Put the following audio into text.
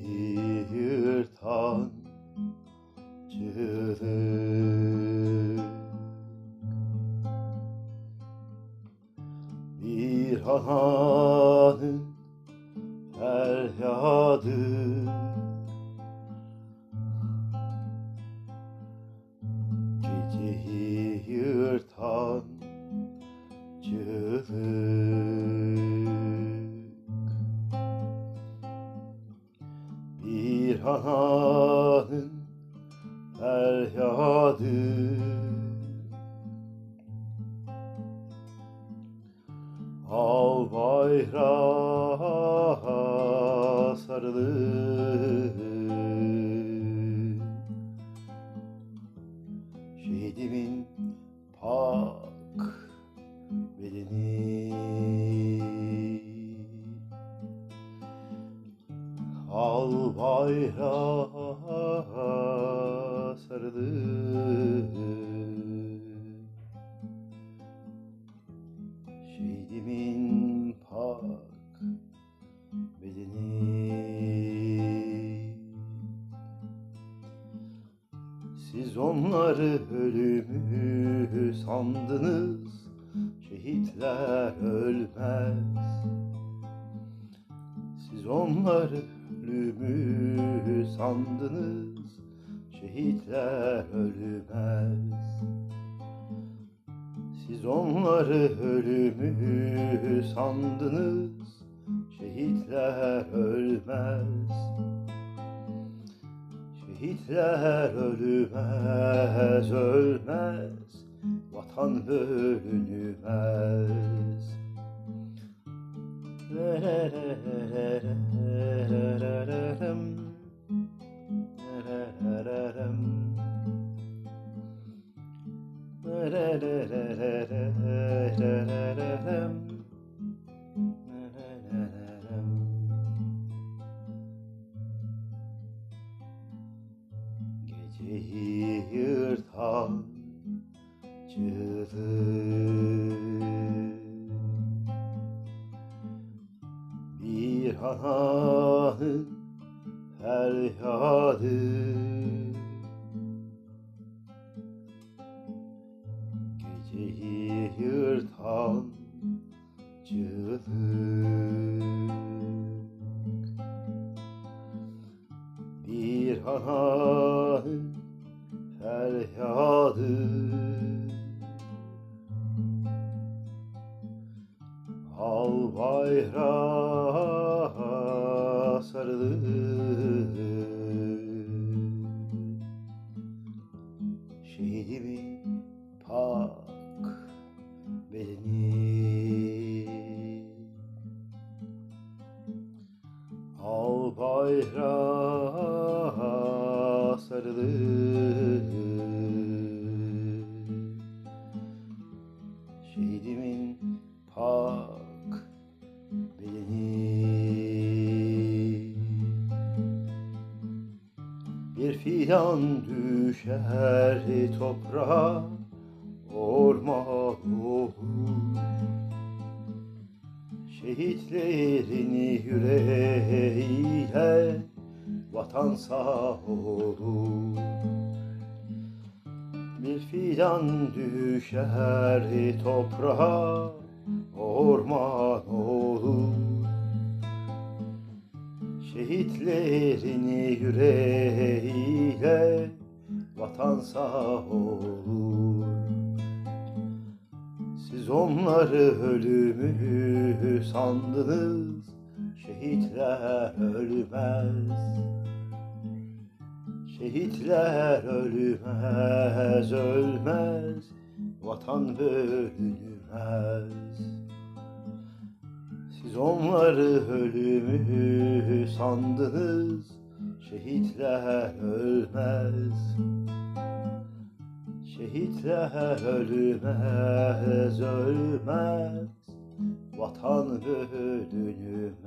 Geceyi yırtan çığlık Bir Bir ananın feryadı Al bayrağa sarılıp Al bayrağa sarılıp Şehidimin pak bedeni Siz onları ölümü sandınız Şehitler ölmez. Siz onları ölümü sandınız Şehitler ölmez. Siz onları ölümü sandınız Şehitler ölmez. Şehitler ölmez ölmez Vatan bölünmez Geceyi Ananın feryadı Geceyi yırtan çığlık Bir ananın feryadı Al bayrağa sarılıp Şehidimin pak bedeni Al bayrağa sarılıp fidan düşer toprağa Orman olur Şehitlerin yüreğiyle vatan sağ olur. Bir fidan düşer toprağa, orman olur. Şehitlerin yüreğiyle vatan sağ olur. Siz onları ölümü sandınız Şehitler ölmez Şehitler ölmez ölmez Vatan bölünmez Siz onları ölümü sandınız Şehitler ölmez. Şehitler ölmez ölmez. Vatan bölünmez